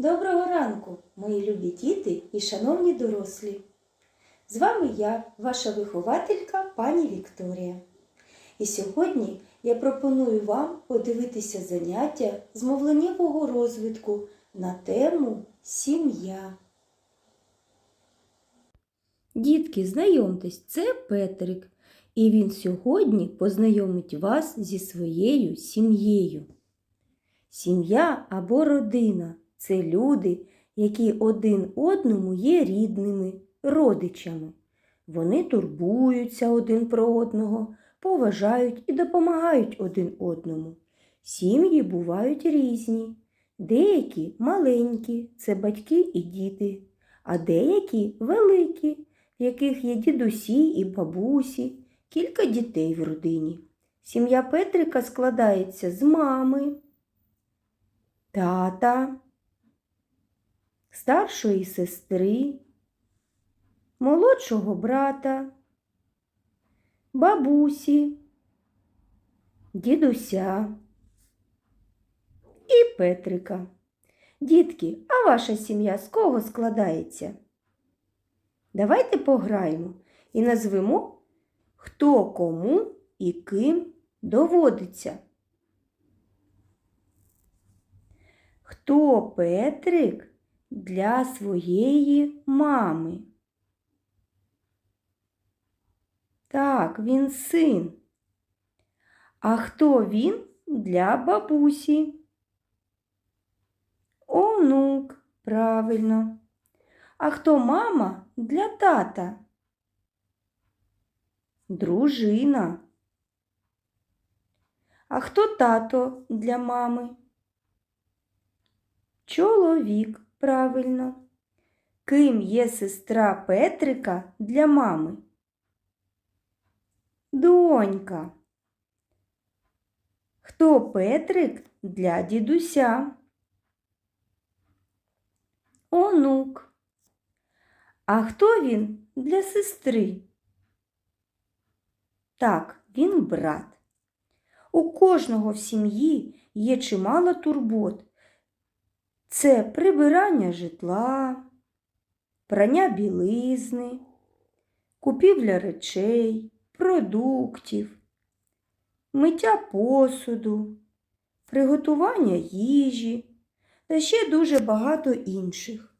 Доброго ранку, мої любі діти і шановні дорослі. З вами я, ваша вихователька пані Вікторія. І сьогодні я пропоную вам подивитися заняття з мовленнєвого розвитку на тему сім'я. Дітки, знайомтесь, це Петрик, і він сьогодні познайомить вас зі своєю сім'єю. Сім'я або родина це люди, які один одному є рідними, родичами. Вони турбуються один про одного, поважають і допомагають один одному. Сім'ї бувають різні. Деякі маленькі це батьки і діти, а деякі великі, в яких є дідусі і бабусі, кілька дітей в родині. Сім'я Петрика складається з мами, тата, старшої сестри, молодшого брата, бабусі, дідуся і Петрика. Дітки, а ваша сім'я з кого складається? Давайте пограємо і назвемо, хто кому і ким доводиться. Хто Петрик для своєї мами? Так, він син. А хто він для бабусі? Онук, правильно. А хто мама для тата? Дружина. А хто тато для мами? Чоловік, правильно. Ким є сестра Петрика для мами? Донька. Хто Петрик для дідуся? Онук. А хто він для сестри? Так, він брат. У кожного в сім'ї є чимало турбот. Це прибирання житла, прання білизни, купівля речей, продуктів, миття посуду, приготування їжі та ще дуже багато інших.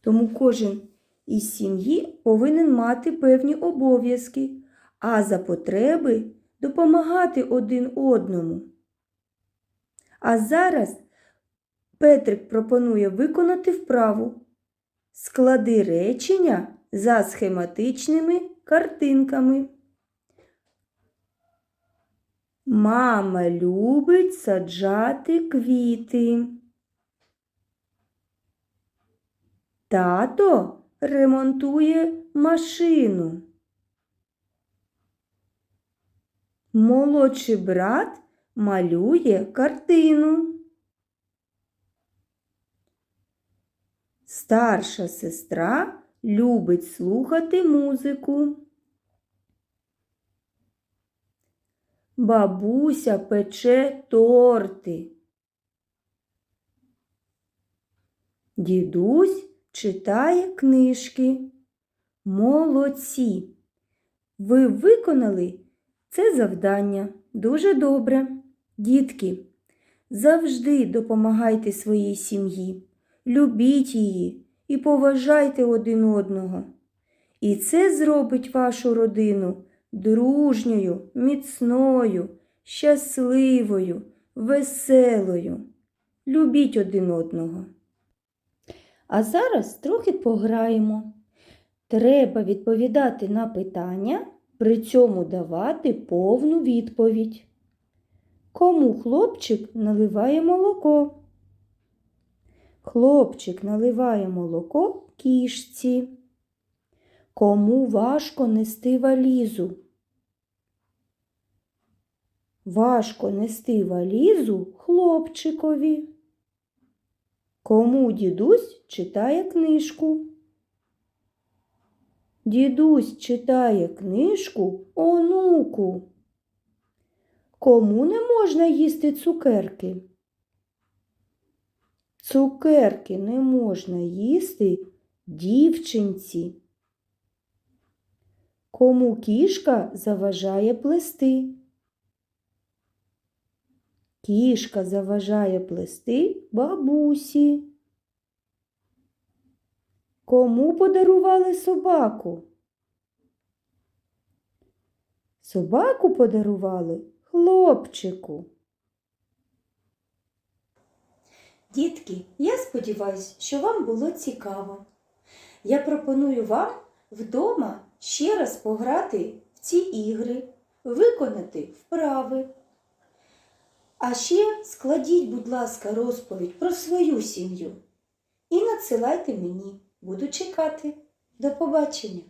Тому кожен із сім'ї повинен мати певні обов'язки, а за потреби допомагати один одному. А зараз Петрик пропонує виконати вправу. Склади речення за схематичними картинками. Мама любить саджати квіти. Тато ремонтує машину. Молодший брат малює картину. Старша сестра любить слухати музику. Бабуся пече торти. Дідусь читає книжки. Молодці. Ви виконали це завдання дуже добре. Дітки, завжди допомагайте своїй сім'ї, любіть її і поважайте один одного. І це зробить вашу родину дружньою, міцною, щасливою, веселою. Любіть один одного. А зараз трохи пограємо. Треба відповідати на питання, при цьому давати повну відповідь. Кому хлопчик наливає молоко? Хлопчик наливає молоко кішці. Кому важко нести валізу? Важко нести валізу хлопчикові. Кому дідусь читає книжку? Дідусь читає книжку онуку. Кому не можна їсти цукерки? Цукерки не можна їсти дівчинці. Кому кішка заважає плести? Кішка заважає плести бабусі. Кому подарували собаку? Собаку подарували хлопчику. Дітки, я сподіваюся, що вам було цікаво. Я пропоную вам вдома ще раз пограти в ці ігри, виконати вправи. А ще складіть, будь ласка, розповідь про свою сім'ю і надсилайте мені. Буду чекати. До побачення!